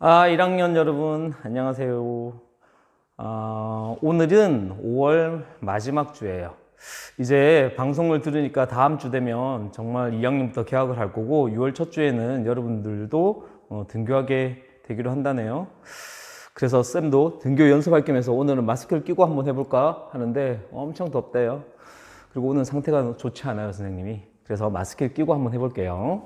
아, 1학년 여러분, 안녕하세요. 아, 오늘은 5월 마지막 주예요. 이제 방송을 들으니까 다음 주 되면 정말 2학년부터 개학을 할 거고 6월 첫 주에는 여러분들도 어, 등교하게 되기로 한다네요. 그래서 쌤도 등교 연습할 겸해서 오늘은 마스크를 끼고 한번 해볼까 하는데 엄청 덥대요. 그리고 오늘 상태가 좋지 않아요, 선생님이. 그래서 마스크를 끼고 한번 해볼게요.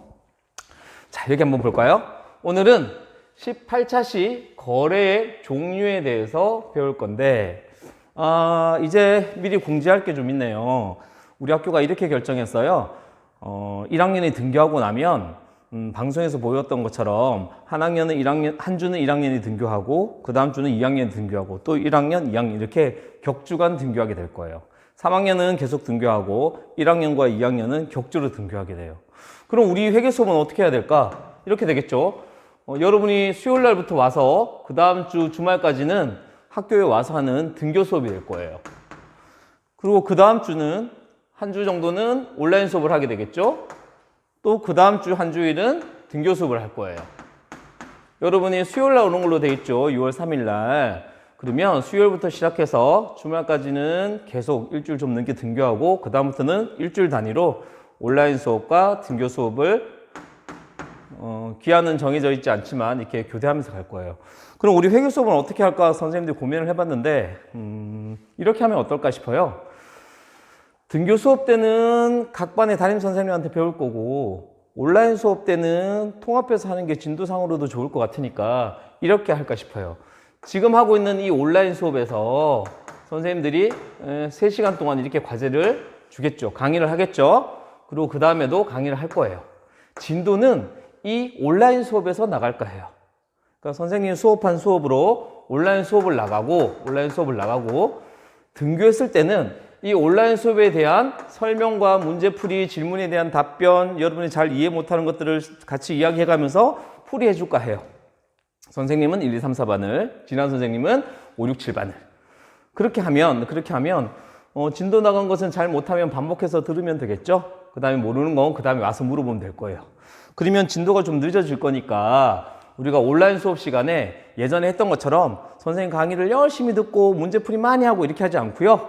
자, 여기 한번 볼까요? 오늘은 18차 시 거래의 종류에 대해서 배울 건데, 아, 이제 미리 공지할 게 좀 있네요. 우리 학교가 이렇게 결정했어요. 어, 1학년이 등교하고 나면, 음, 방송에서 보였던 것처럼 한 학년은 1학년, 한 주는 1학년이 등교하고, 그 다음 주는 2학년이 등교하고, 또 1학년, 2학년 이렇게 격주간 등교하게 될 거예요. 3학년은 계속 등교하고, 1학년과 2학년은 격주로 등교하게 돼요. 그럼 우리 회계 수업은 어떻게 해야 될까? 이렇게 되겠죠. 어, 여러분이 수요일 날부터 와서 그 다음 주 주말까지는 학교에 와서 하는 등교 수업이 될 거예요. 그리고 그 다음 주는 한 주 정도는 온라인 수업을 하게 되겠죠. 또 그 다음 주 한 주일은 등교 수업을 할 거예요. 여러분이 수요일 날 오는 걸로 돼 있죠. 6월 3일 날. 그러면 수요일부터 시작해서 주말까지는 계속 일주일 좀 넘게 등교하고 그 다음부터는 일주일 단위로 온라인 수업과 등교 수업을 어, 기한은 정해져 있지 않지만 이렇게 교대하면서 갈 거예요. 그럼 우리 회계 수업은 어떻게 할까 선생님들이 고민을 해봤는데 음, 이렇게 하면 어떨까 싶어요. 등교 수업 때는 각 반의 담임 선생님한테 배울 거고 온라인 수업 때는 통합해서 하는 게 진도상으로도 좋을 것 같으니까 이렇게 할까 싶어요. 지금 하고 있는 이 온라인 수업에서 선생님들이 3시간 동안 이렇게 과제를 주겠죠. 강의를 하겠죠. 그리고 그 다음에도 강의를 할 거예요. 진도는 이 온라인 수업에서 나갈까 해요. 그러니까 선생님 수업한 수업으로 온라인 수업을 나가고 온라인 수업을 나가고 등교했을 때는 이 온라인 수업에 대한 설명과 문제풀이, 질문에 대한 답변, 여러분이 잘 이해 못하는 것들을 같이 이야기해 가면서 풀이해 줄까 해요. 선생님은 1, 2, 3, 4반을, 진한 선생님은 5, 6, 7반을. 그렇게 하면, 그렇게 하면, 어, 진도 나간 것은 잘 못하면 반복해서 들으면 되겠죠? 그 다음에 모르는 건 그 다음에 와서 물어보면 될 거예요. 그러면 진도가 좀 늦어질 거니까 우리가 온라인 수업 시간에 예전에 했던 것처럼 선생님 강의를 열심히 듣고 문제풀이 많이 하고 이렇게 하지 않고요.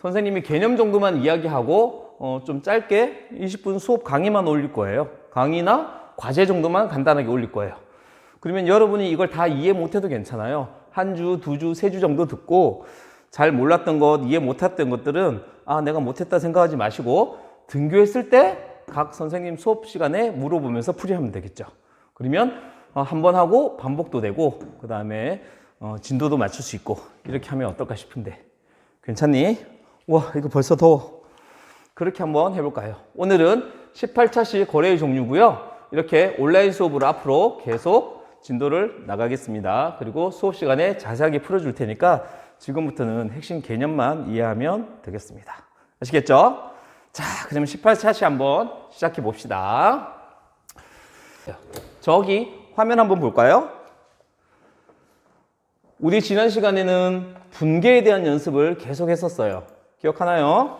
선생님이 개념 정도만 이야기하고 어, 좀 짧게 20분 수업 강의만 올릴 거예요. 강의나 과제 정도만 간단하게 올릴 거예요. 그러면 여러분이 이걸 다 이해 못해도 괜찮아요. 한 주, 두 주, 세 주 정도 듣고 잘 몰랐던 것, 이해 못했던 것들은 아, 내가 못했다 생각하지 마시고 등교했을 때 각 선생님 수업 시간에 물어보면서 풀이하면 되겠죠. 그러면 어, 한번 하고 반복도 되고 그 다음에 어, 진도도 맞출 수 있고 이렇게 하면 어떨까 싶은데 괜찮니? 와 이거 벌써 더워. 그렇게 한번 해볼까요? 오늘은 18차시 거래의 종류고요. 이렇게 온라인 수업으로 앞으로 계속 진도를 나가겠습니다. 그리고 수업 시간에 자세하게 풀어줄 테니까 지금부터는 핵심 개념만 이해하면 되겠습니다. 아시겠죠? 자, 그러면 18차시 한번 시작해 봅시다. 저기 화면 한번 볼까요? 우리 지난 시간에는 분계에 대한 연습을 계속 했었어요. 기억하나요?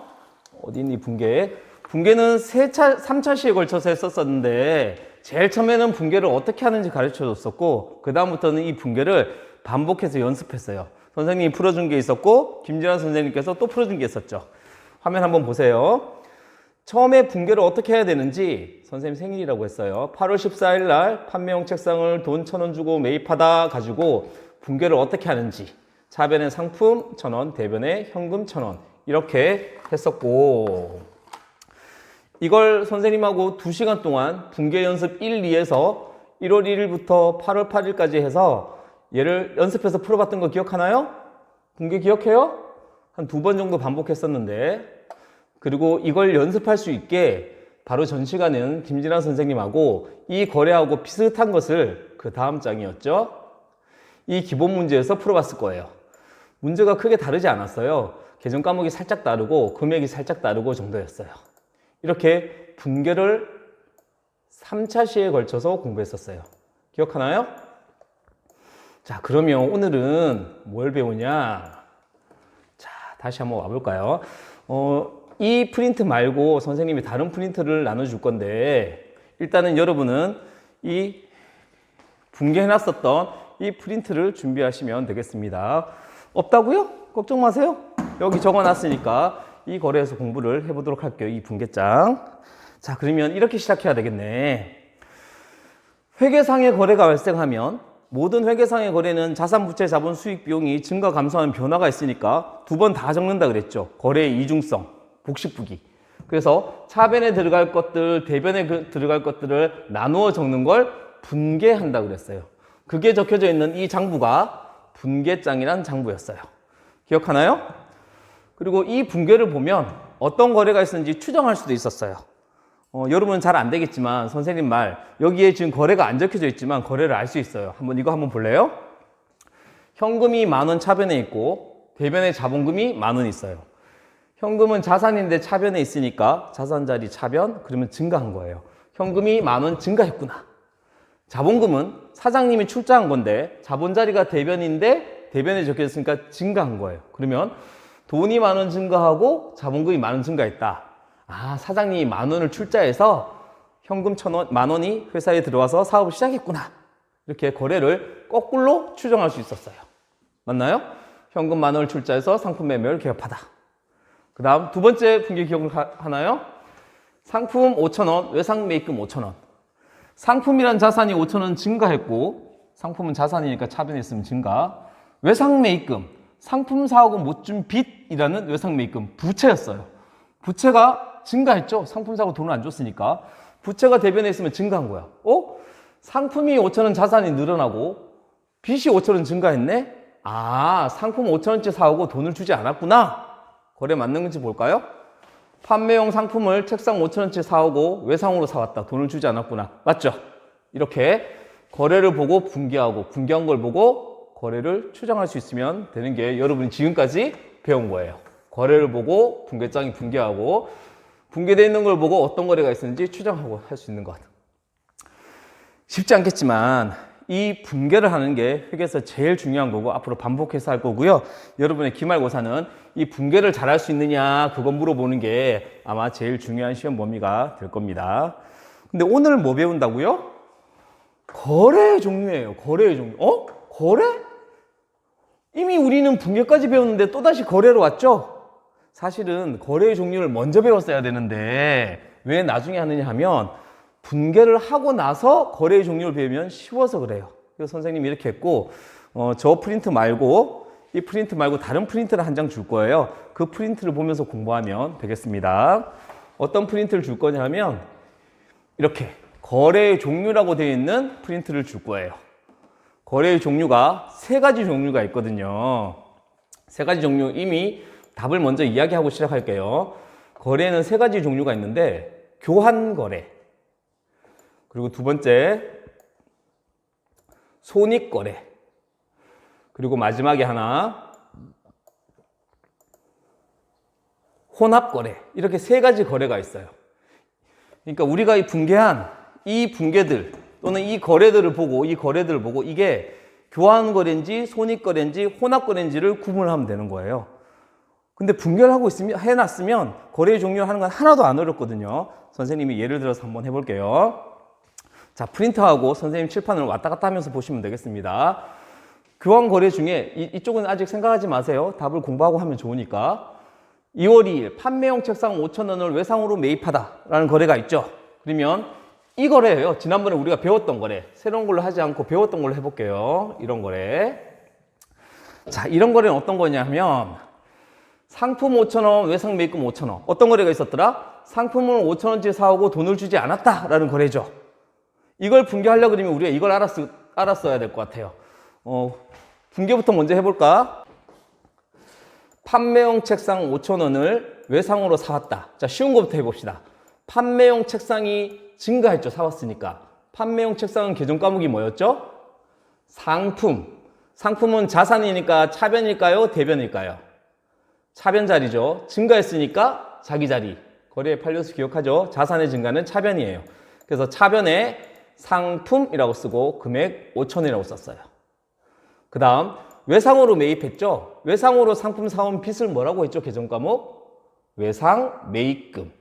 어디 있니 분계? 분계는 세 차, 3차시에 걸쳐서 했었었는데 제일 처음에는 분계를 어떻게 하는지 가르쳐 줬었고 그 다음부터는 이 분계를 반복해서 연습했어요. 선생님이 풀어준 게 있었고 김진환 선생님께서 또 풀어준 게 있었죠. 화면 한번 보세요. 처음에 분계를 어떻게 해야 되는지 선생님 생일이라고 했어요. 8월 14일 날 판매용 책상을 돈 천 원 주고 매입하다 가지고 분계를 어떻게 하는지 차변의 상품 천 원, 대변의 현금 천 원 이렇게 했었고 이걸 선생님하고 2시간 동안 분계 연습 1, 2에서 1월 1일부터 8월 8일까지 해서 얘를 연습해서 풀어봤던 거 기억하나요? 분계 기억해요? 한 두 번 정도 반복했었는데 그리고 이걸 연습할 수 있게 바로 전 시간은 김진아 선생님하고 이 거래하고 비슷한 것을 그 다음 장이었죠. 이 기본 문제에서 풀어봤을 거예요. 문제가 크게 다르지 않았어요. 계정 과목이 살짝 다르고 금액이 살짝 다르고 정도였어요. 이렇게 분계를 3차 시에 걸쳐서 공부했었어요. 기억하나요? 자, 그러면 오늘은 뭘 배우냐? 자, 다시 한번 와볼까요? 어, 이 프린트 말고 선생님이 다른 프린트를 나눠줄 건데 일단은 여러분은 이 분개해놨었던 이 프린트를 준비하시면 되겠습니다. 없다고요? 걱정 마세요. 여기 적어놨으니까 이 거래에서 공부를 해보도록 할게요. 이 분계장. 자, 그러면 이렇게 시작해야 되겠네. 회계상의 거래가 발생하면 모든 회계상의 거래는 자산 부채 자본 수익 비용이 증가 감소하는 변화가 있으니까 두 번 다 적는다 그랬죠. 거래의 이중성, 복식부기. 그래서 차변에 들어갈 것들, 대변에 그- 들어갈 것들을 나누어 적는 걸 분계한다 그랬어요. 그게 적혀져 있는 이 장부가 분계장이란 장부였어요. 기억하나요? 그리고 이 분계를 보면 어떤 거래가 있었는지 추정할 수도 있었어요. 어, 여러분은 잘 안 되겠지만 선생님 말 여기에 지금 거래가 안 적혀져 있지만 거래를 알 수 있어요. 한번 이거 한번 볼래요? 현금이 만 원 차변에 있고 대변에 자본금이 만 원 있어요. 현금은 자산인데 차변에 있으니까 자산 자리 차변 그러면 증가한 거예요. 현금이 만 원 증가했구나. 자본금은 사장님이 출자한 건데 자본 자리가 대변인데 대변에 적혀 있으니까 증가한 거예요. 그러면 돈이 만 원 증가하고 자본금이 만 원 증가했다. 아, 사장님이 만 원을 출자해서 현금 천 원, 만 원이 회사에 들어와서 사업을 시작했구나. 이렇게 거래를 거꾸로 추정할 수 있었어요. 맞나요? 현금 만 원을 출자해서 상품 매매를 개업하다. 그 다음 두 번째 분기 기억하나요? 상품 5천원, 외상 매입금 5천원. 상품이란 자산이 5천원 증가했고, 상품은 자산이니까 차변했으면 증가. 외상 매입금, 상품 사하고 못준 빚이라는 외상 매입금, 부채였어요. 부채가 증가했죠. 상품 사고 돈을 안 줬으니까. 부채가 대변에 있으면 증가한 거야. 어? 상품이 5천원 자산이 늘어나고 빚이 5천원 증가했네? 아, 상품 5천원치 사오고 돈을 주지 않았구나. 거래 맞는 건지 볼까요? 판매용 상품을 책상 5천원치 사오고 외상으로 사왔다. 돈을 주지 않았구나. 맞죠? 이렇게 거래를 보고 분개하고 분개한 걸 보고 거래를 추정할 수 있으면 되는 게 여러분이 지금까지 배운 거예요. 거래를 보고 분계장이 분개하고 분개되어 있는 걸 보고 어떤 거래가 있었는지 추정하고 할 수 있는 것. 쉽지 않겠지만 이 분개를 하는 게 회계에서 제일 중요한 거고 앞으로 반복해서 할 거고요. 여러분의 기말고사는 이 분개를 잘할 수 있느냐 그거 물어보는 게 아마 제일 중요한 시험 범위가 될 겁니다. 근데 오늘 뭐 배운다고요? 거래의 종류예요. 거래의 종류. 어? 거래? 이미 우리는 분개까지 배웠는데 또다시 거래로 왔죠? 사실은 거래의 종류를 먼저 배웠어야 되는데 왜 나중에 하느냐 하면 분개를 하고 나서 거래의 종류를 배우면 쉬워서 그래요. 그래서 선생님이 이렇게 했고 어, 저 프린트 말고 이 프린트 말고 다른 프린트를 한 장 줄 거예요. 그 프린트를 보면서 공부하면 되겠습니다. 어떤 프린트를 줄 거냐면 이렇게 거래의 종류라고 되어 있는 프린트를 줄 거예요. 거래의 종류가 세 가지 종류가 있거든요. 세 가지 종류 이미 답을 먼저 이야기하고 시작할게요. 거래는 세 가지 종류가 있는데 교환 거래. 그리고 두 번째 손익 거래. 그리고 마지막에 하나 혼합 거래. 이렇게 세 가지 거래가 있어요. 그러니까 우리가 이 분개한 이 분개들 또는 이 거래들을 보고 이 거래들을 보고 이게 교환 거래인지 손익 거래인지 혼합 거래인지를 구분하면 되는 거예요. 근데 분개를 하고 있으면 해놨으면 거래 종류 하는 건 하나도 안 어렵거든요. 선생님이 예를 들어서 한번 해볼게요. 자, 프린트하고 선생님 칠판을 왔다 갔다 하면서 보시면 되겠습니다. 교환 거래 중에 이, 이쪽은 아직 생각하지 마세요. 답을 공부하고 하면 좋으니까. 2월 2일 판매용 책상 5,000원을 외상으로 매입하다라는 거래가 있죠. 그러면 이 거래예요. 지난번에 우리가 배웠던 거래. 새로운 걸로 하지 않고 배웠던 걸로 해볼게요. 이런 거래. 자, 이런 거래는 어떤 거냐 하면 상품 5,000원, 외상 매입금 5,000원. 어떤 거래가 있었더라? 상품을 5,000원치 사오고 돈을 주지 않았다라는 거래죠. 이걸 분개하려고 그러면 우리가 이걸 알았, 알았어야 될 것 같아요. 어, 분개부터 먼저 해볼까? 판매용 책상 5,000원을 외상으로 사왔다. 자, 쉬운 것부터 해봅시다. 판매용 책상이 증가했죠. 사왔으니까. 판매용 책상은 계정 과목이 뭐였죠? 상품. 상품은 자산이니까 차변일까요? 대변일까요? 차변 자리죠. 증가했으니까 자기 자리. 거래에 팔려서 기억하죠. 자산의 증가는 차변이에요. 그래서 차변에 상품이라고 쓰고 금액 5천이라고 썼어요. 그 다음 외상으로 매입했죠. 외상으로 상품 사온 빚을 뭐라고 했죠? 계정 과목 외상 매입금.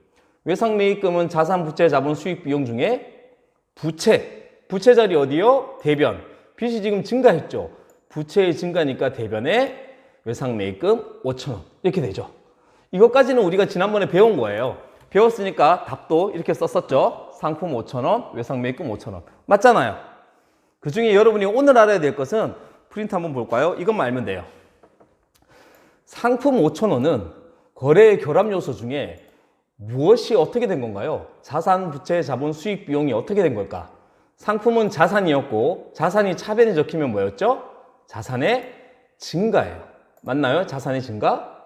외상 매입금은 자산 부채 자본 수익 비용 중에 부채. 부채 자리 어디요? 대변. 빚이 지금 증가했죠. 부채의 증가니까 대변에 외상 매입금 5천 원 이렇게 되죠. 이것까지는 우리가 지난번에 배운 거예요. 배웠으니까 답도 이렇게 썼었죠. 상품 5천 원, 외상 매입금 5천 원. 맞잖아요. 그 중에 여러분이 오늘 알아야 될 것은 프린트 한번 볼까요? 이것만 알면 돼요. 상품 5천 원은 거래의 결합 요소 중에 무엇이 어떻게 된 건가요? 자산, 부채, 자본, 수익, 비용이 어떻게 된 걸까? 상품은 자산이었고 자산이 차변에 적히면 뭐였죠? 자산의 증가예요. 맞나요? 자산의 증가?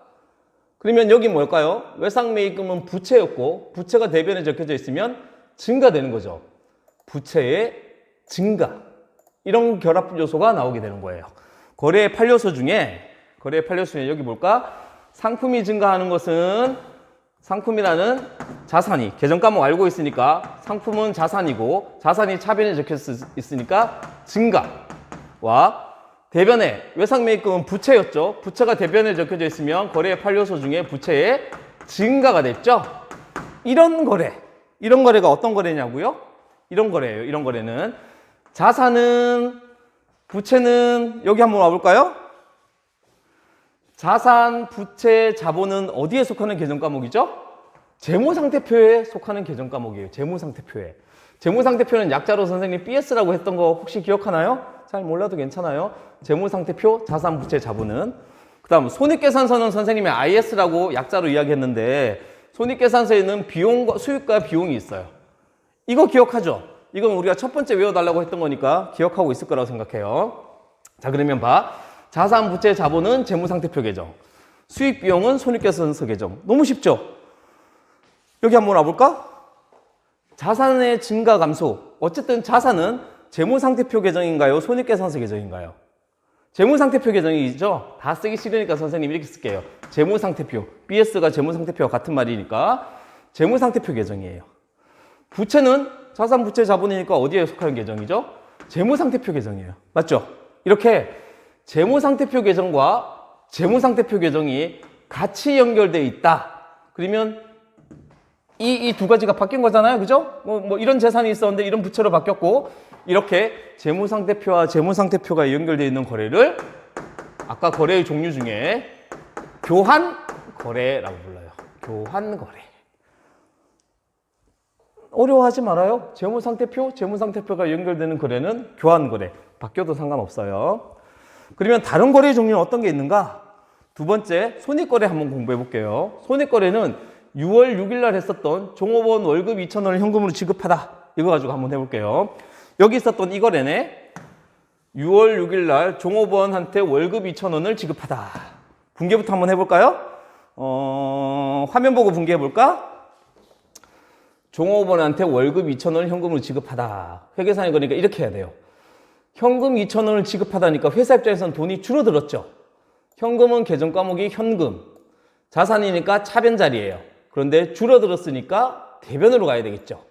그러면 여기 뭘까요? 외상 매입금은 부채였고 부채가 대변에 적혀져 있으면 증가되는 거죠. 부채의 증가. 이런 결합 요소가 나오게 되는 거예요. 거래의 8요소 중에 거래의 8요소 중에 여기 볼까? 상품이 증가하는 것은 상품이라는 자산이 계정 과목 알고 있으니까 상품은 자산이고 자산이 차변에 적혀 있으니까 증가와 대변에 외상매입금은 부채였죠. 부채가 대변에 적혀져 있으면 거래의 8요소 중에 부채의 증가가 됐죠. 이런 거래, 이런 거래가 어떤 거래냐고요? 이런 거래예요. 이런 거래는 자산은 부채는 여기 한번 와볼까요? 자산, 부채, 자본은 어디에 속하는 계정 과목이죠? 재무상태표에 속하는 계정 과목이에요. 재무상태표에. 재무상태표는 약자로 선생님 BS라고 했던 거 혹시 기억하나요? 잘 몰라도 괜찮아요. 재무상태표, 자산, 부채, 자본은. 그 다음 손익계산서는 선생님이 IS라고 약자로 이야기했는데 손익계산서에는 비용과 수익과 비용이 있어요. 이거 기억하죠? 이건 우리가 첫 번째 외워달라고 했던 거니까 기억하고 있을 거라고 생각해요. 자, 그러면 봐. 자산, 부채, 자본은 재무상태표 계정. 수익, 비용은 손익계산서 계정. 너무 쉽죠? 여기 한번 와볼까? 자산의 증가 감소. 어쨌든 자산은 재무상태표 계정인가요? 손익계산서 계정인가요? 재무상태표 계정이죠? 다 쓰기 싫으니까 선생님 이렇게 쓸게요. 재무상태표. BS가 재무상태표와 같은 말이니까 재무상태표 계정이에요. 부채는 자산, 부채, 자본이니까 어디에 속하는 계정이죠? 재무상태표 계정이에요. 맞죠? 이렇게 재무상태표 계정과 재무상태표 계정이 같이 연결되어 있다. 그러면 이, 이 두 가지가 바뀐 거잖아요. 그죠? 뭐, 뭐 이런 재산이 있었는데 이런 부채로 바뀌었고, 이렇게 재무상태표와 재무상태표가 연결되어 있는 거래를 아까 거래의 종류 중에 교환 거래라고 불러요. 교환 거래. 어려워하지 말아요. 재무상태표, 재무상태표가 연결되는 거래는 교환 거래. 바뀌어도 상관없어요. 그러면 다른 거래 종류는 어떤 게 있는가? 두 번째, 손익거래 한번 공부해 볼게요. 손익거래는 6월 6일 날 했었던 종업원 월급 2,000원을 현금으로 지급하다. 이거 가지고 한번 해볼게요. 여기 있었던 이 거래네. 6월 6일 날 종업원한테 월급 2,000원을 지급하다. 분개부터 한번 해볼까요? 어, 화면 보고 분개해 볼까? 종업원한테 월급 2,000원을 현금으로 지급하다. 회계상에 그러니까 이렇게 해야 돼요. 현금 2,000원을 지급하다니까 회사 입장에서는 돈이 줄어들었죠. 현금은 계정 과목이 현금. 자산이니까 차변 자리예요. 그런데 줄어들었으니까 대변으로 가야 되겠죠.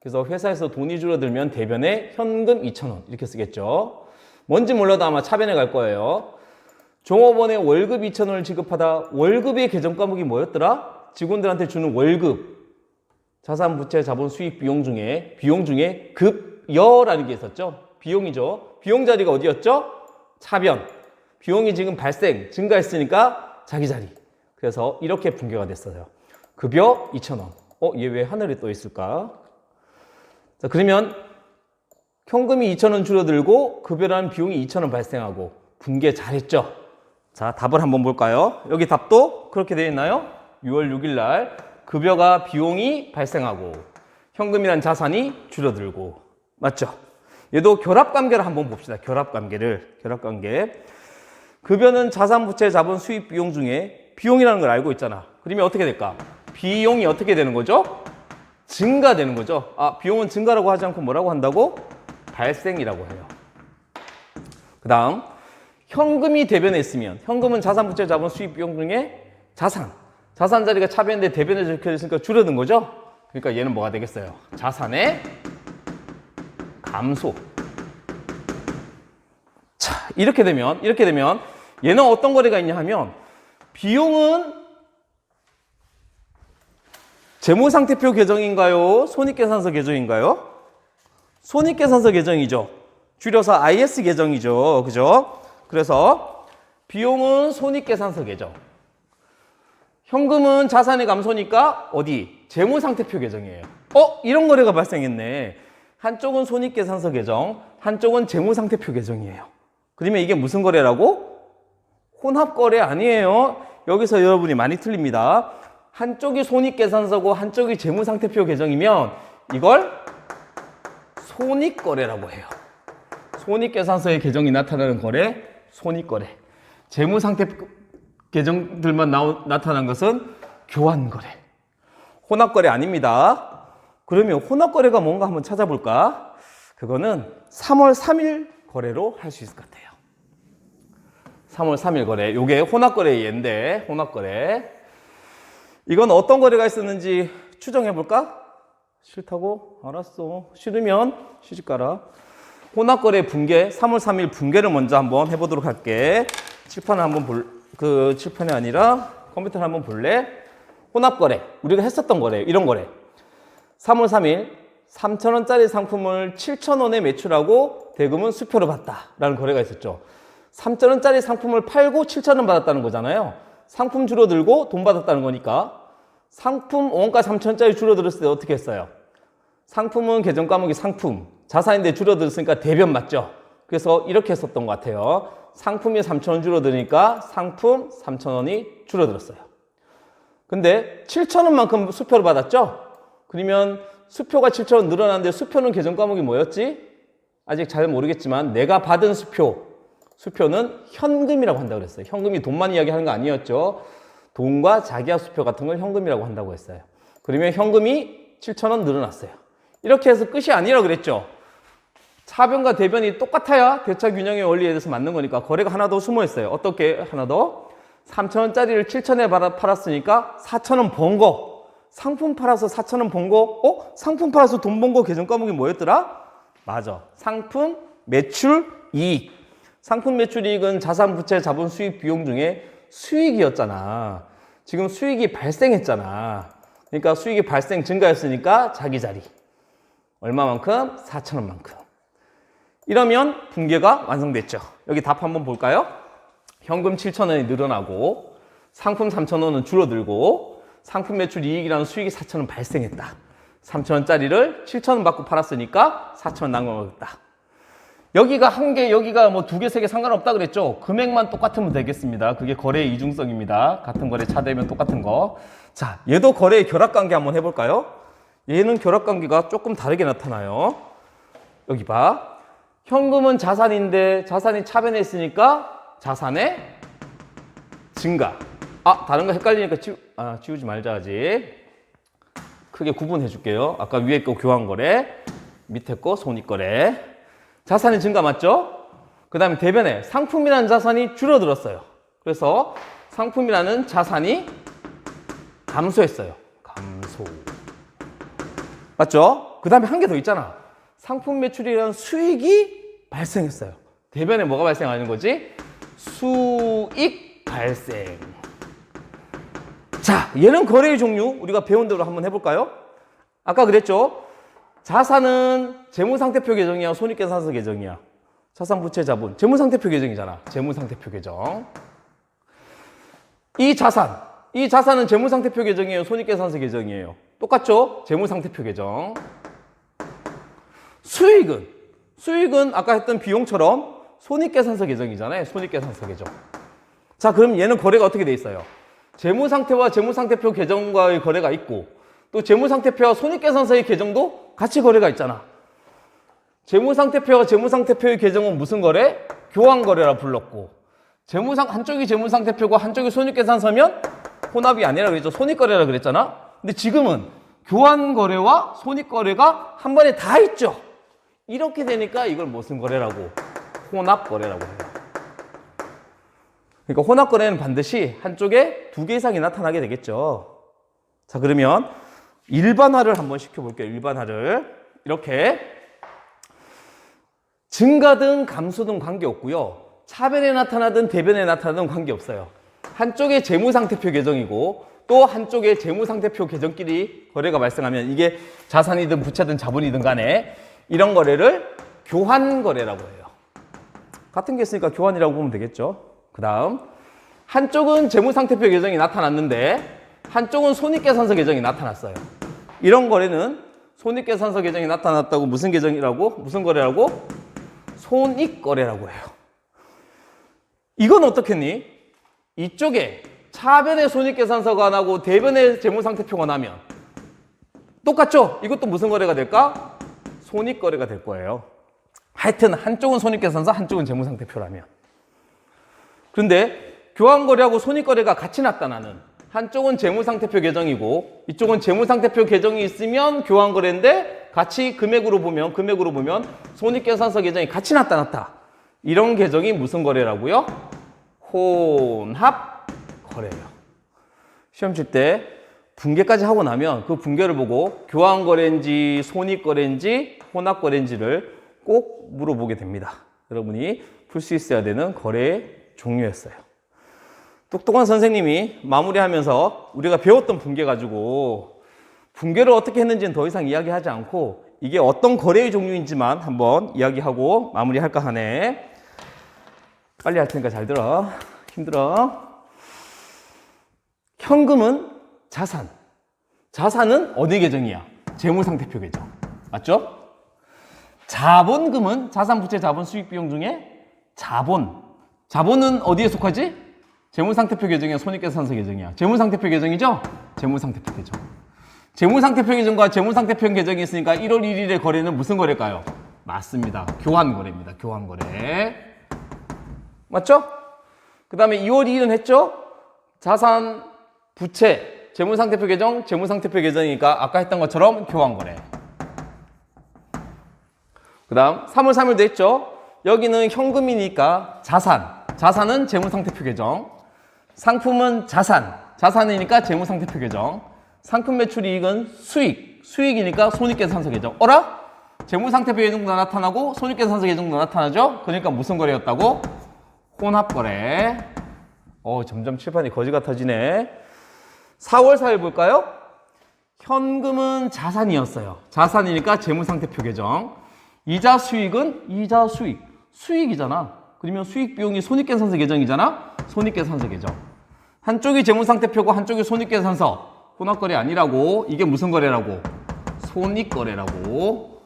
그래서 회사에서 돈이 줄어들면 대변에 현금 2,000원 이렇게 쓰겠죠. 뭔지 몰라도 아마 차변에 갈 거예요. 종업원의 월급 2,000원을 지급하다 월급의 계정 과목이 뭐였더라? 직원들한테 주는 월급. 자산, 부채, 자본, 수익, 비용 중에 비용 중에 급여라는 게 있었죠. 비용이죠. 비용 자리가 어디였죠? 차변. 비용이 지금 발생, 증가했으니까 자기 자리. 그래서 이렇게 분개가 됐어요. 급여 2,000원. 어, 얘 왜 하늘에 떠 있을까? 자, 그러면 현금이 2,000원 줄어들고 급여라는 비용이 2,000원 발생하고 분개 잘했죠? 자, 답을 한번 볼까요? 여기 답도 그렇게 되어 있나요? 6월 6일 날 급여가 비용이 발생하고 현금이란 자산이 줄어들고 맞죠? 얘도 결합 관계를 한번 봅시다. 결합 관계를 결합 관계. 급여는 자산, 부채, 자본, 수입, 비용 중에 비용이라는 걸 알고 있잖아. 그러면 어떻게 될까? 비용이 어떻게 되는 거죠? 증가되는 거죠. 아, 비용은 증가라고 하지 않고 뭐라고 한다고? 발생이라고 해요. 그 다음, 현금이 대변에 있으면, 현금은 자산, 부채, 자본, 수입, 비용 중에 자산. 자산 자리가 차변인데 대변에 적혀 있으니까 줄어든 거죠? 그러니까 얘는 뭐가 되겠어요? 자산의 감소. 자, 이렇게 되면, 이렇게 되면, 얘는 어떤 거래가 있냐 하면, 비용은 재무상태표 계정인가요? 손익계산서 계정인가요? 손익계산서 계정이죠. 줄여서 IS 계정이죠. 그죠? 그래서 비용은 손익계산서 계정. 현금은 자산의 감소니까 어디? 재무상태표 계정이에요. 어? 이런 거래가 발생했네. 한쪽은 손익계산서 계정, 한쪽은 재무상태표 계정이에요. 그러면 이게 무슨 거래라고? 혼합거래 아니에요. 여기서 여러분이 많이 틀립니다. 한쪽이 손익계산서고 한쪽이 재무상태표 계정이면 이걸 손익거래라고 해요. 손익계산서의 계정이 나타나는 거래, 손익거래. 재무상태표 계정들만 나오, 나타난 것은 교환거래. 혼합거래 아닙니다. 그러면 혼합거래가 뭔가 한번 찾아볼까? 그거는 3월 3일 거래로 할 수 있을 것 같아요. 3월 3일 거래. 요게 혼합거래의 예인데, 혼합거래. 이건 어떤 거래가 있었는지 추정해 볼까? 싫다고? 알았어. 싫으면 시집 가라. 혼합거래 붕괴, 3월 3일 붕괴를 먼저 한번 해보도록 할게. 칠판을 한번 볼, 그 칠판이 아니라 컴퓨터를 한번 볼래? 혼합거래. 우리가 했었던 거래. 이런 거래. 3월 3일 3,000원짜리 상품을 7,000원에 매출하고 대금은 수표로 받다라는 거래가 있었죠. 3,000원짜리 상품을 팔고 7,000원 받았다는 거잖아요. 상품 줄어들고 돈 받았다는 거니까 상품 원가 3,000원짜리 줄어들었을 때 어떻게 했어요? 상품은 계정 과목이 상품, 자산인데 줄어들었으니까 대변 맞죠? 그래서 이렇게 했었던 것 같아요. 상품이 3,000원 줄어드니까 상품 3,000원이 줄어들었어요. 근데 7,000원만큼 수표를 받았죠? 그러면 수표가 7,000원 늘어났는데 수표는 계정 과목이 뭐였지? 아직 잘 모르겠지만 내가 받은 수표, 수표는 현금이라고 한다고 그랬어요. 현금이 돈만 이야기하는 거 아니었죠? 돈과 자기야 수표 같은 걸 현금이라고 한다고 했어요. 그러면 현금이 7,000원 늘어났어요. 이렇게 해서 끝이 아니라 그랬죠. 차변과 대변이 똑같아야 대차 균형의 원리에 대해서 맞는 거니까 거래가 하나 더 숨어 있어요. 어떻게 하나 더? 3,000원짜리를 7,000원에 팔았으니까 4,000원 번 거. 상품 팔아서 4,000원 번 거. 어? 상품 팔아서 돈 번 거 계정 과목이 뭐였더라? 맞아. 상품 매출 이익. 상품 매출 이익은 자산 부채 자본 수익 비용 중에 수익이었잖아. 지금 수익이 발생했잖아. 그러니까 수익이 발생 증가했으니까 자기 자리. 얼마만큼? 4,000원만큼. 이러면 붕괴가 완성됐죠. 여기 답 한번 볼까요? 현금 7,000원이 늘어나고 상품 3,000원은 줄어들고 상품 매출 이익이라는 수익이 4,000원 발생했다. 3,000원짜리를 7,000원 받고 팔았으니까 4,000원 남겨먹었다. 여기가 한 개, 여기가 뭐 두 개, 세 개 상관없다 그랬죠? 금액만 똑같으면 되겠습니다. 그게 거래의 이중성입니다. 같은 거래 차되면 똑같은 거. 자, 얘도 거래의 결합관계 한번 해볼까요? 얘는 결합관계가 조금 다르게 나타나요. 여기 봐. 현금은 자산인데 자산이 차변에 있으니까 자산의 증가. 아, 다른 거 헷갈리니까 지우, 아, 지우지 말자 아직. 크게 구분해 줄게요. 아까 위에 거 교환거래, 밑에 거 손익거래. 자산의 증가 맞죠? 그 다음에 대변에 상품이라는 자산이 줄어들었어요. 그래서 상품이라는 자산이 감소했어요. 감소. 맞죠? 그 다음에 한 개 더 있잖아. 상품 매출이라는 수익이 발생했어요. 대변에 뭐가 발생하는 거지? 수익 발생. 자, 얘는 거래의 종류 우리가 배운 대로 한번 해볼까요? 아까 그랬죠? 자산은 재무상태표 계정이야, 손익계산서 계정이야. 자산, 부채, 자본. 재무상태표 계정이잖아. 재무상태표 계정. 이 자산, 이 자산은 재무상태표 계정이에요, 손익계산서 계정이에요. 똑같죠? 재무상태표 계정. 수익은 수익은 아까 했던 비용처럼 손익계산서 계정이잖아요. 손익계산서 계정. 자, 그럼 얘는 거래가 어떻게 돼 있어요? 재무상태와 재무상태표 계정과의 거래가 있고 또 재무상태표와 손익계산 서의 계정도 같이 거래가 있잖아. 재무상태표와 재무상태표의 계정은 무슨 거래? 교환거래라 불렀고 재무상 한쪽이 재무상태표고 한쪽이 손익계산서면 혼합이 아니라 그랬죠. 손익거래라 그랬잖아. 근데 지금은 교환거래와 손익거래가 한 번에 다 있죠. 이렇게 되니까 이걸 무슨 거래라고? 혼합거래라고 해요. 그러니까 혼합거래는 반드시 한쪽에 두 개 이상이 나타나게 되겠죠. 자, 그러면 일반화를 한번 시켜볼게요. 일반화를. 이렇게. 증가든 감소든 관계없고요. 차변에 나타나든 대변에 나타나든 관계없어요. 한쪽에 재무상태표 계정이고 또 한쪽에 재무상태표 계정끼리 거래가 발생하면 이게 자산이든 부채든 자본이든 간에 이런 거래를 교환 거래라고 해요. 같은 게 있으니까 교환이라고 보면 되겠죠. 그 다음 한쪽은 재무상태표 계정이 나타났는데 한쪽은 손익계산서 계정이 나타났어요. 이런 거래는 손익계산서 계정이 나타났다고 무슨 계정이라고? 무슨 거래라고? 손익거래라고 해요. 이건 어떻겠니? 이쪽에 차변의 손익계산서가 나고 대변의 재무상태표가 나면 똑같죠? 이것도 무슨 거래가 될까? 손익거래가 될 거예요. 하여튼 한쪽은 손익계산서, 한쪽은 재무상태표라면. 그런데 교환거래하고 손익거래가 같이 나타나는 한쪽은 재무상태표 계정이고 이쪽은 재무상태표 계정이 있으면 교환거래인데 같이 금액으로 보면 금액으로 보면 손익계산서 계정이 같이 나타났다. 이런 계정이 무슨 거래라고요? 혼합 거래예요. 시험 칠 때 분계까지 하고 나면 그 분계를 보고 교환 거래인지 손익 거래인지 혼합 거래인지를 꼭 물어보게 됩니다. 여러분이 풀 수 있어야 되는 거래의 종류였어요. 똑똑한 선생님이 마무리하면서 우리가 배웠던 분계 가지고 분계를 어떻게 했는지는 더 이상 이야기하지 않고 이게 어떤 거래의 종류인지만 한번 이야기하고 마무리할까 하네. 빨리 할 테니까 잘 들어. 힘들어. 현금은 자산. 자산은 어디 계정이야? 재무상태표 계정. 맞죠? 자본금은 자산, 부채, 자본, 수익, 비용 중에 자본. 자본은 어디에 속하지? 재무상태표 계정이야, 손익계산서 계정이야. 재무상태표 계정이죠? 재무상태표 계정. 재무상태표 계정과 재무상태표 계정이 있으니까 1월 1일의 거래는 무슨 거래일까요? 맞습니다. 교환 거래입니다. 교환 거래. 맞죠? 그 다음에 2월 2일은 했죠? 자산, 부채, 재무상태표 계정, 재무상태표 계정이니까 아까 했던 것처럼 교환 거래. 그 다음 3월 3일도 했죠? 여기는 현금이니까 자산, 자산은 재무상태표 계정. 상품은 자산, 자산이니까 재무상태표 계정. 상품 매출 이익은 수익, 수익이니까 손익계산서 계정. 어라? 재무상태표 계정도 나타나고 손익계산서 계정도 나타나죠? 그러니까 무슨 거래였다고? 혼합거래. 어, 점점 칠판이 거지 같아지네. 4월 4일 볼까요? 현금은 자산이었어요. 자산이니까 재무상태표 계정. 이자 수익은 이자 수익. 수익이잖아. 그러면 수익 비용이 손익계산서 계정이잖아. 손익계산서 계정. 한쪽이 재무상태표고 한쪽이 손익계산서. 혼합거래 아니라고. 이게 무슨 거래라고? 손익거래라고.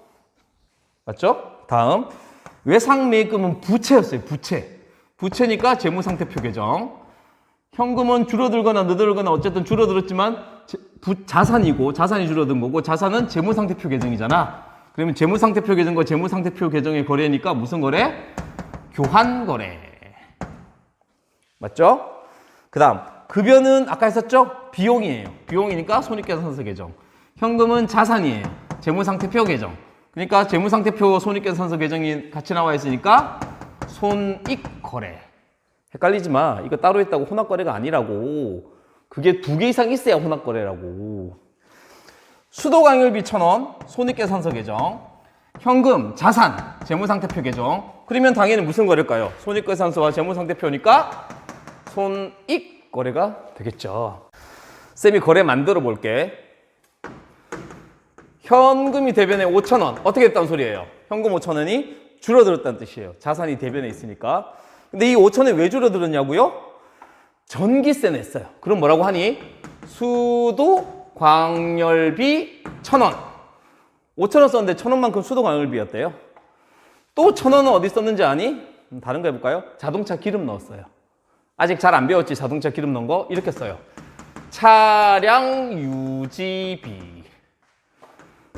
맞죠? 다음. 외상매입금은 부채였어요. 부채. 부채니까 재무상태표 계정. 현금은 줄어들거나 늘어들거나 어쨌든 줄어들었지만 자산이고 자산이 줄어든 거고 자산은 재무상태표 계정이잖아. 그러면 재무상태표 계정과 재무상태표 계정의 거래니까 무슨 거래? 교환 거래. 맞죠? 그 다음 급여는 아까 했었죠? 비용이에요. 비용이니까 손익계산서 계정. 현금은 자산이에요. 재무상태표 계정. 그러니까 재무상태표 손익계산서 계정이 같이 나와 있으니까 손익거래. 헷갈리지 마. 이거 따로 있다고 혼합거래가 아니라고. 그게 두 개 이상 있어야 혼합거래라고. 수도광열비 1,000원, 손익계산서 계정, 현금, 자산, 재무상태표 계정. 그러면 당연히 무슨 거래일까요? 손익계산서와 재무상태표니까 손익 거래가 되겠죠. 쌤이 거래 만들어 볼게. 현금이 대변에 5,000원. 어떻게 됐다는 소리예요? 현금 5,000원이 줄어들었다는 뜻이에요. 자산이 대변에 있으니까. 근데 이 5,000원이 왜 줄어들었냐고요? 전기세 냈어요. 그럼 뭐라고 하니? 수도 광열비 1,000원. 5,000원 썼는데 1,000원만큼 수도 광열비였대요. 또 1,000원은 어디 썼는지 아니? 음, 다른 거 해볼까요? 자동차 기름 넣었어요. 아직 잘 안 배웠지 자동차 기름 넣은 거? 이렇게 써요. 차량 유지비.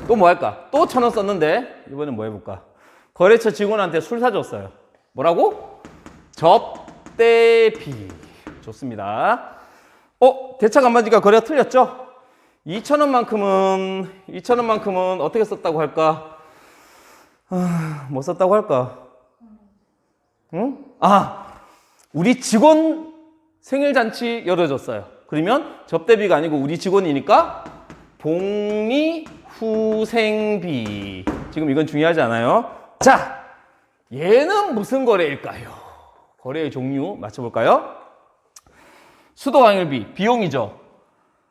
또 뭐 할까? 또 천 원 썼는데 이번엔 뭐 해볼까? 거래처 직원한테 술 사줬어요. 뭐라고? 접대비. 좋습니다. 어? 대차 간반지가 거래가 틀렸죠? 2천 원만큼은 2천 원만큼은 어떻게 썼다고 할까? 아, 뭐 썼다고 할까? 응? 아, 우리 직원 생일 잔치 열어줬어요. 그러면 접대비가 아니고 우리 직원이니까 복리 후생비. 지금 이건 중요하지 않아요? 자, 얘는 무슨 거래일까요? 거래의 종류 맞춰볼까요? 수도광열비 비용이죠.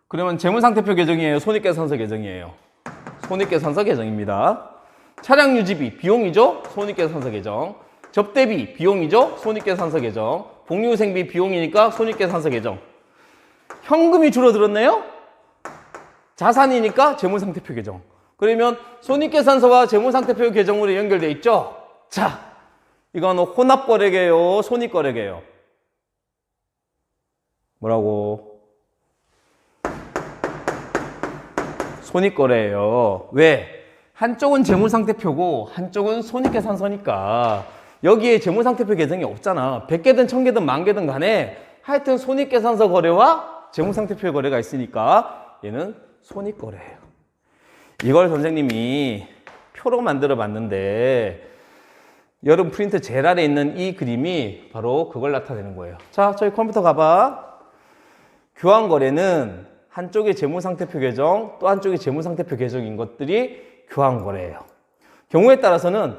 그러면 재무상태표 계정이에요. 손익계산서 계정이에요. 손익계산서 계정입니다. 차량 유지비 비용이죠. 손익계산서 계정. 접대비 비용이죠. 손익계산서 계정. 복리후생비 비용이니까 손익계산서 계정. 현금이 줄어들었네요. 자산이니까 재무상태표 계정. 그러면 손익계산서와 재무상태표 계정으로 연결돼 있죠. 자, 이건 혼합거래계요, 손익거래계요. 뭐라고? 손익거래예요. 왜? 한쪽은 재무상태표고 한쪽은 손익계산서니까 여기에 재무상태표 계정이 없잖아. 100개든 1000개든 만개든 간에 하여튼 손익계산서 거래와 재무상태표 거래가 있으니까 얘는 손익거래예요. 이걸 선생님이 표로 만들어 봤는데 여러분 프린트 제일 아래 있는 이 그림이 바로 그걸 나타내는 거예요. 자, 저희 컴퓨터 가봐. 교환 거래는 한쪽이 재무상태표 계정, 또 한쪽이 재무상태표 계정인 것들이 교환 거래예요. 경우에 따라서는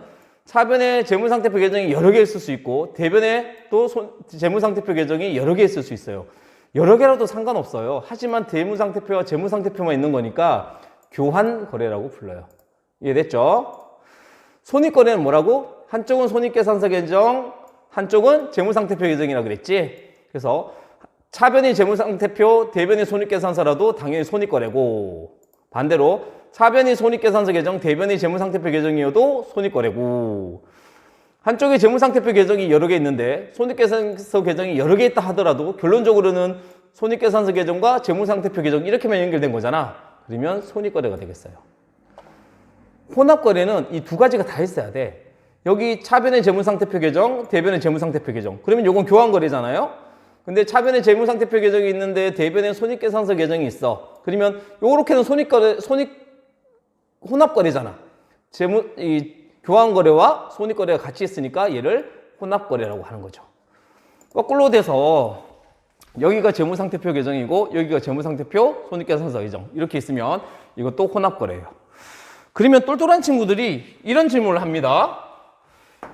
차변에 재무상태표 계정이 여러 개 있을 수 있고 대변에 또 손- 재무상태표 계정이 여러 개 있을 수 있어요. 여러 개라도 상관없어요. 하지만 재무상태표와 재무상태표만 있는 거니까 교환 거래라고 불러요. 이해됐죠? 손익거래는 뭐라고? 한쪽은 손익계산서 계정, 한쪽은 재무상태표 계정이라 그랬지. 그래서 차변이 재무상태표, 대변이 손익계산서라도 당연히 손익거래고 반대로 차변이 손익계산서 계정, 대변이 재무상태표 계정이어도 손익거래고 한쪽에 재무상태표 계정이 여러 개 있는데 손익계산서 계정이 여러 개 있다 하더라도 결론적으로는 손익계산서 계정과 재무상태표 계정 이렇게만 연결된 거잖아. 그러면 손익거래가 되겠어요. 혼합거래는 이 두 가지가 다 있어야 돼. 여기 차변의 재무상태표 계정, 대변의 재무상태표 계정. 그러면 요건 교환거래잖아요. 근데 차변의 재무상태표 계정이 있는데 대변의 손익계산서 계정이 있어. 그러면 요렇게는 손익거래, 손익 혼합거래잖아. 재무 이 교환거래와 손익거래가 같이 있으니까 얘를 혼합거래라고 하는 거죠. 거꾸로 돼서 여기가 재무상태표 계정이고 여기가 재무상태표 손익계산서 계정 이렇게 있으면 이것도 혼합거래예요. 그러면 똘똘한 친구들이 이런 질문을 합니다.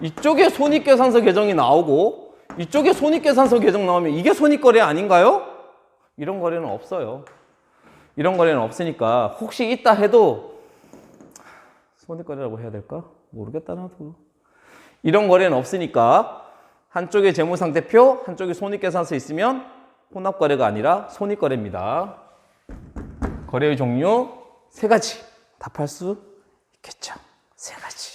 이쪽에 손익계산서 계정이 나오고 이쪽에 손익계산서 계정 나오면 이게 손익거래 아닌가요? 이런 거래는 없어요. 이런 거래는 없으니까 혹시 있다 해도 손익거래라고 해야 될까? 모르겠다 나도. 이런 거래는 없으니까 한쪽에 재무상태표, 한쪽에 손익계산서 있으면 혼합거래가 아니라 손익거래입니다. 거래의 종류 세 가지 답할 수 있겠죠. 세 가지.